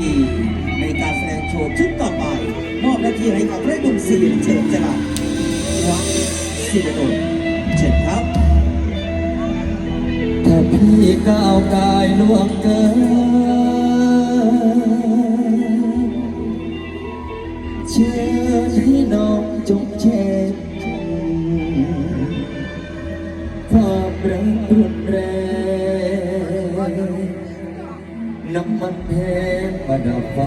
ที่ในการแสดงโชว์ชุดต่อไปมอบหน้าที่ให้กับพระหนุ่มสีเฉิดจรัสวัดศิริดลเชิญครับถ้าพี่ก้าวกายล่วงเกินเชิญให้น้องจงเช็ดความรักรุนแรงำมันเพงประดับไฟ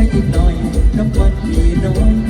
phải tin lời cấm anh vì nói